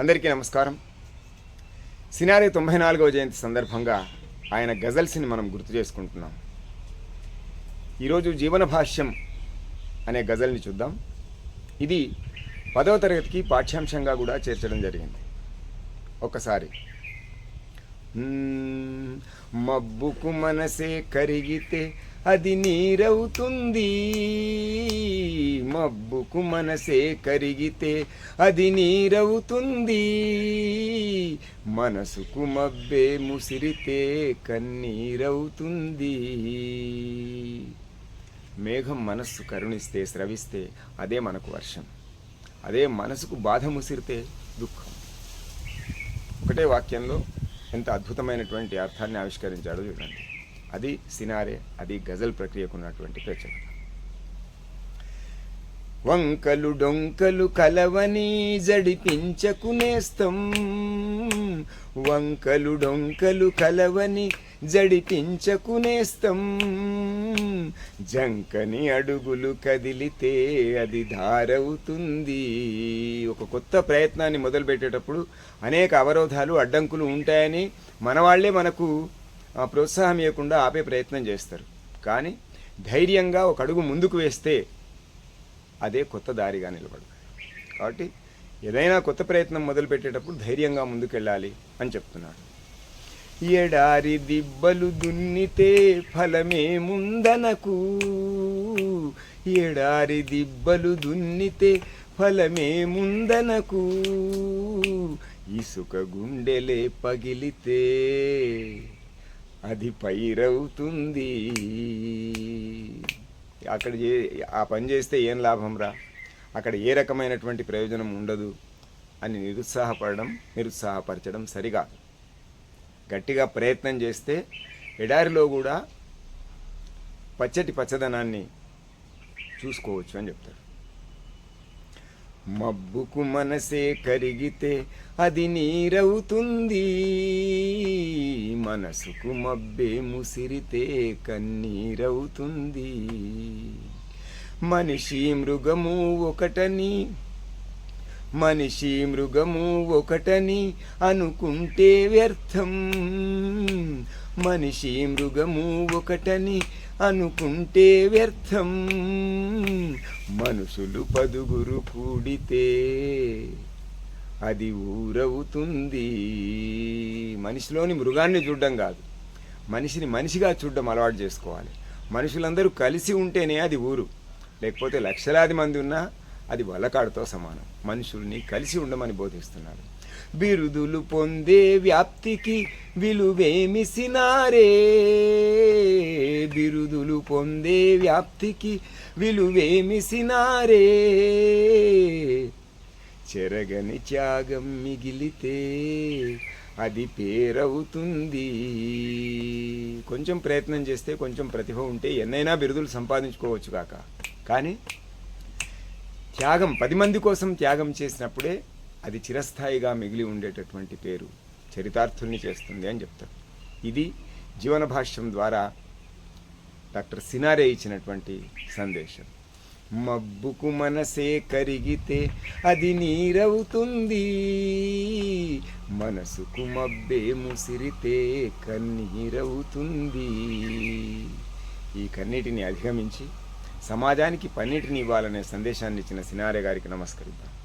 అందరికీ నమస్కారం. సినారి తొంభై నాలుగవ జయంతి సందర్భంగా ఆయన గజల్స్ని మనం గుర్తు చేసుకుంటున్నాం. ఈరోజు జీవన భాష్యం అనే గజల్ని చూద్దాం. ఇది పదవ తరగతికి పాఠ్యాంశంగా కూడా చేర్చడం జరిగింది. ఒకసారి. మబ్బుకు మనసే కరిగితే అది నీరవుతుంది. మబ్బుకు మనసే కరిగితే అది నీరవుతుంది. మనసుకు మబ్బే ముసిరితే కన్నీరవుతుంది. మేఘం మనస్సు కరుణిస్తే స్రవిస్తే అదే మనకు వర్షం. అదే మనసుకు బాధ ముసిరితే దుఃఖం. ఒకటే వాక్యంలో ఎంత అద్భుతమైనటువంటి అర్థాన్ని ఆవిష్కరించాడో చూడండి. అది సినారే అది గజల్ ప్రక్రియకు ఉన్నటువంటి ప్రత్యేకత. వంకలు డొంకలు కలవని జడిపించకునేస్తం వంకలు డొంకలు కలవని జడిపించకునేస్తం జంకని అడుగులు కదిలితే అది ధారవుతుంది. ఒక కొత్త ప్రయత్నాన్ని మొదలుపెట్టేటప్పుడు అనేక అవరోధాలు అడ్డంకులు ఉంటాయని మన వాళ్ళే మనకు ప్రోత్సాహం ఇవ్వకుండా ఆపే ప్రయత్నం చేస్తారు. కానీ ధైర్యంగా ఒక అడుగు ముందుకు వేస్తే అదే కొత్త దారిగా నిలబడు కాబట్టి ఏదైనా కొత్త ప్రయత్నం మొదలుపెట్టేటప్పుడు ధైర్యంగా ముందుకెళ్ళాలి అని చెప్తున్నాడు. ఎడారి దిబ్బలు దున్నితే ఫలమేముందనకు ఎడారి దిబ్బలు దున్నితే ఫలమేముందనకు ఇసుక గుండెలే పగిలితే అది పైరవుతుంది. అక్కడ ఏ ఆ పని చేస్తే ఏం లాభం రా? అక్కడ ఏ రకమైనటువంటి ప్రయోజనం ఉండదు అని నిరుత్సాహపడడం నిరుత్సాహపరచడం సరిగా గట్టిగా ప్రయత్నం చేస్తే ఎడారిలో కూడా పచ్చటి పచ్చదనాన్ని చూసుకోవచ్చు అని చెప్తారు. మబ్బుకు మనసే కరిగితే అది నీరవుతుంది. మనసుకు మబ్బే ముసిరితే కన్నీరవుతుంది. మనిషి మృగము ఒకటని మనిషి మృగము ఒకటని అనుకుంటే వ్యర్థం. మనిషి మృగము ఒకటని అనుకుంటే వ్యర్థం. మనుషులు పదుగురు కూడితే అది ఊరవుతుంది. మనిషిలోని మృగాన్ని చూడడం కాదు మనిషిని మనిషిగా చూడడం అలవాటు చేసుకోవాలి. మనుషులందరూ కలిసి ఉంటేనే అది ఊరు. లేకపోతే లక్షలాది మంది ఉన్నా అది వలకాడుతో సమానం. మనుషుల్ని కలిసి ఉండమని బోధిస్తున్నాడు బిరుదులు పొందే వ్యాప్తికి విలువేమిసినారే? బిరుదులు పొందే వ్యాప్తికి విలువేమిసినారే చెరగని త్యాగం మిగిలితే అది పేరవుతుంది. కొంచెం ప్రయత్నం చేస్తే కొంచెం ప్రతిభ ఉంటే ఎన్నైనా బిరుదులు సంపాదించుకోవచ్చు కాక. కానీ త్యాగం పది మంది కోసం త్యాగం చేసినప్పుడే అది చిరస్థాయిగా మిగిలి ఉండేటటువంటి పేరు చరితార్థుల్ని చేస్తుంది అని చెప్తారు. ఇది జీవన భాష్యం ద్వారా డాక్టర్ సినారే ఇచ్చినటువంటి సందేశం. మబ్బుకు మనసే కరిగితే అది నీరవుతుంది. మనసుకు మబ్బే ముసిరితే కన్నీరవుతుంది. ఈ కన్నీటిని అధిగమించి సమాజానికి పన్నీటిని ఇవ్వాలనే సందేశాన్ని ఇచ్చిన సినారే గారికి నమస్కరిద్దాం.